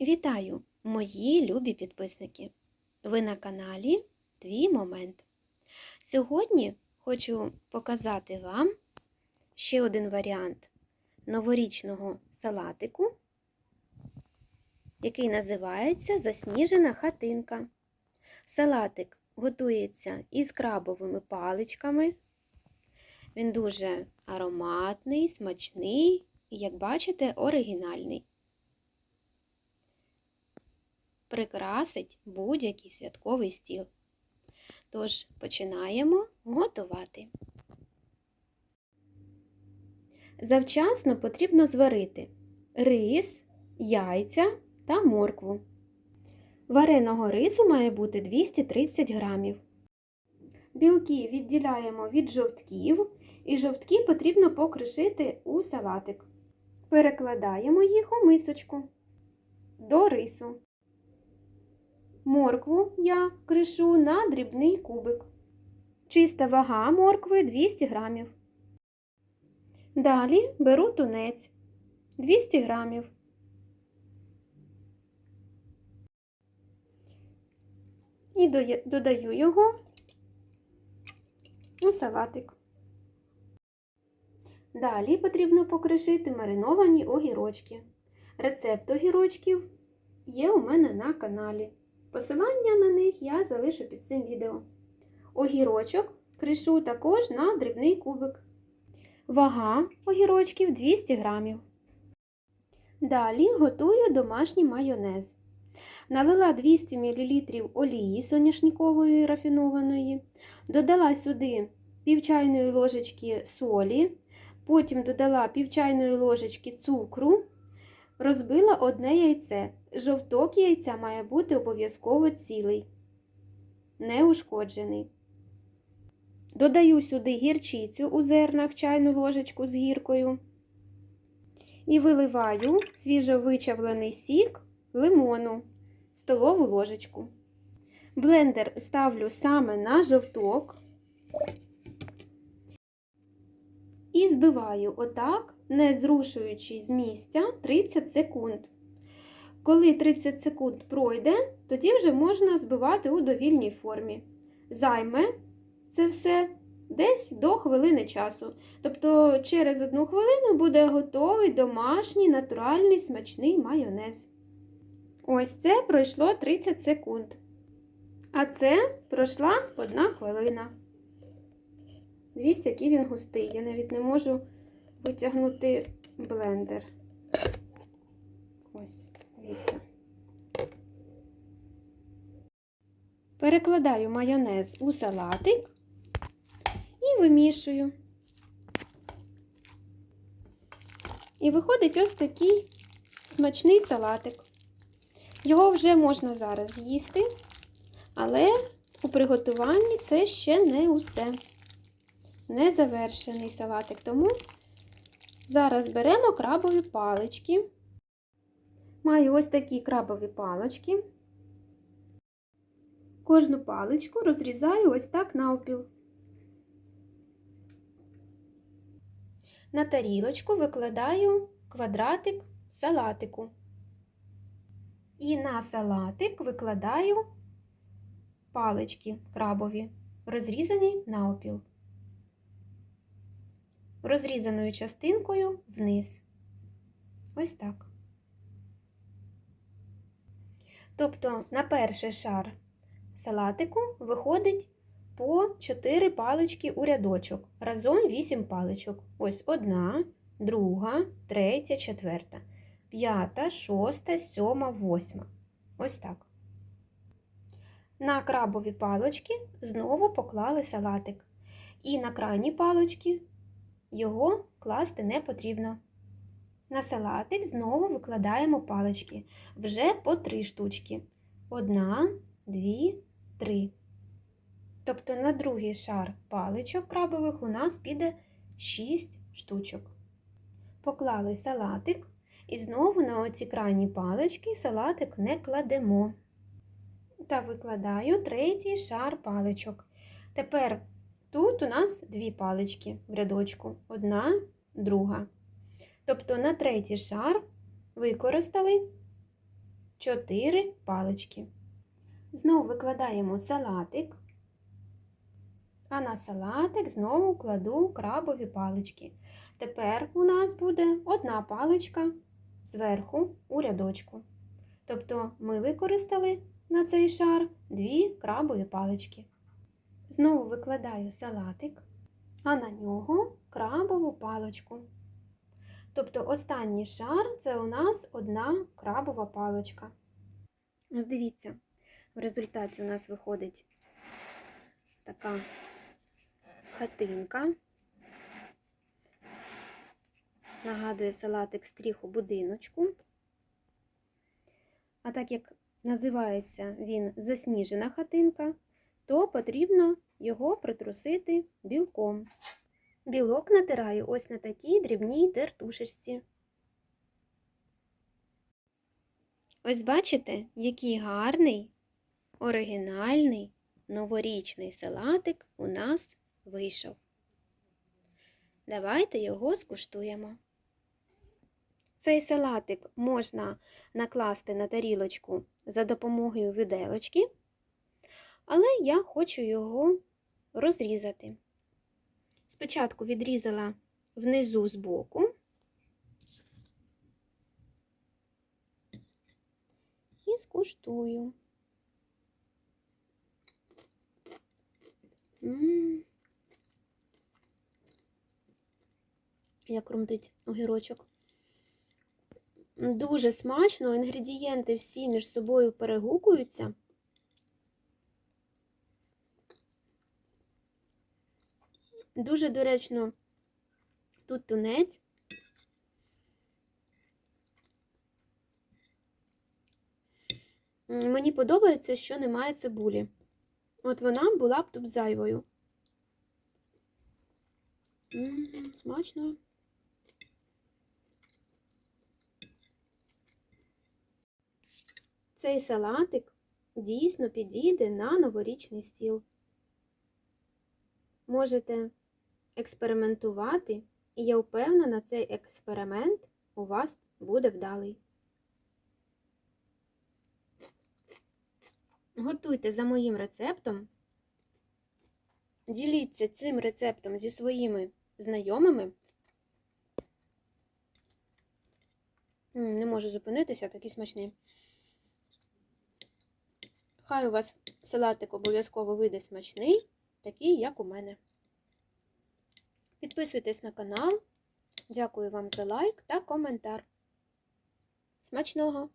Вітаю, мої любі підписники! Ви на каналі Твій Момент. Сьогодні хочу показати вам ще один варіант новорічного салатику, який називається Засніжена хатинка. Салатик готується із крабовими паличками. Він дуже ароматний, смачний і, як бачите, оригінальний прикрасить будь-який святковий стіл. Тож починаємо готувати. Завчасно потрібно зварити рис, яйця та моркву. Вареного рису має бути 230 грамів. Білки відділяємо від жовтків, і жовтки потрібно покришити у салатик. Перекладаємо їх у мисочку до рису. Моркву я кришу на дрібний кубик. Чиста вага моркви 200 грамів. Далі беру тунець 200 грамів. І додаю його у салатик. Далі потрібно покришити мариновані огірочки. Рецепт огірочків є у мене на каналі. Посилання на них я залишу під цим відео. Огірочок кришу також на дрібний кубик. Вага огірочків 200 грамів. Далі готую домашній майонез. Налила 200 мл олії соняшникової рафінованої, додала сюди пів чайної ложечки солі, потім додала пів чайної ложечки цукру, розбила одне яйце. Жовток яйця має бути обов'язково цілий, неушкоджений. Додаю сюди гірчицю у зернах чайну ложечку з гіркою. І виливаю свіжовичавлений сік лимону, столову ложечку. Блендер ставлю саме на жовток і збиваю отак, не зрушуючи з місця 30 секунд. Коли 30 секунд пройде, тоді вже можна збивати у довільній формі. Займе це все десь до хвилини часу. Тобто, через одну хвилину буде готовий домашній натуральний смачний майонез. Ось це пройшло 30 секунд. А це пройшла одна хвилина. Дивіться, який він густий. Я навіть не можу витягнути блендер. Ось. Дивіться. Перекладаю майонез у салатик і вимішую. І виходить ось такий смачний салатик. Його вже можна зараз їсти, але у приготуванні це ще не усе. Не завершений салатик. Тому зараз беремо крабові палички. Маю ось такі крабові палочки. Кожну паличку розрізаю ось так навпіл. На тарілочку викладаю квадратик салатику. І на салатик викладаю палички крабові, розрізані навпіл. Розрізаною частинкою вниз. Ось так. Тобто на перший шар салатику виходить по 4 палички у рядочок. Разом 8 паличок. Ось одна, друга, третя, четверта, п'ята, шоста, сьома, восьма. Ось так. На крабові палочки знову поклали салатик. І на крайні палочки його класти не потрібно. На салатик знову викладаємо палички вже по три штучки. Одна, дві, три. Тобто на другий шар паличок крабових у нас піде 6 штучок. Поклали салатик і знову на оці крайні палички салатик не кладемо. Та викладаю третій шар паличок. Тепер тут у нас дві палички в рядочку. Одна, друга. Тобто на третій шар використали 4 палички. Знову викладаємо салатик, а на салатик знову кладу крабові палички. Тепер у нас буде одна паличка зверху у рядочку. Тобто ми використали на цей шар дві крабові палички. Знову викладаю салатик, а на нього крабову паличку. Тобто останній шар це у нас одна крабова паличка. Ось дивіться, в результаті у нас виходить така хатинка. Нагадує салатик стріху будиночку. А так як називається він засніжена хатинка, то потрібно його притрусити білком. Білок натираю ось на такій дрібній тертушечці. Ось бачите, який гарний, оригінальний, новорічний салатик у нас вийшов. Давайте його скуштуємо. Цей салатик можна накласти на тарілочку за допомогою виделочки, але я хочу його розрізати. Спочатку відрізала внизу збоку і скуштую. М. Як румтить огірочок. Дуже смачно, інгредієнти всі між собою перегукуються. Дуже доречно тут тунець. Мені подобається, що немає цибулі. От вона була б тут зайвою. Смачно. Цей салатик дійсно підійде на новорічний стіл. Можете експериментувати, і я впевнена, цей експеримент у вас буде вдалий. Готуйте за моїм рецептом. Діліться цим рецептом зі своїми знайомими. Не можу зупинитися, такі смачні. Хай у вас салатик обов'язково вийде смачний, такий, як у мене. Підписуйтесь на канал. Дякую вам за лайк та коментар. Смачного!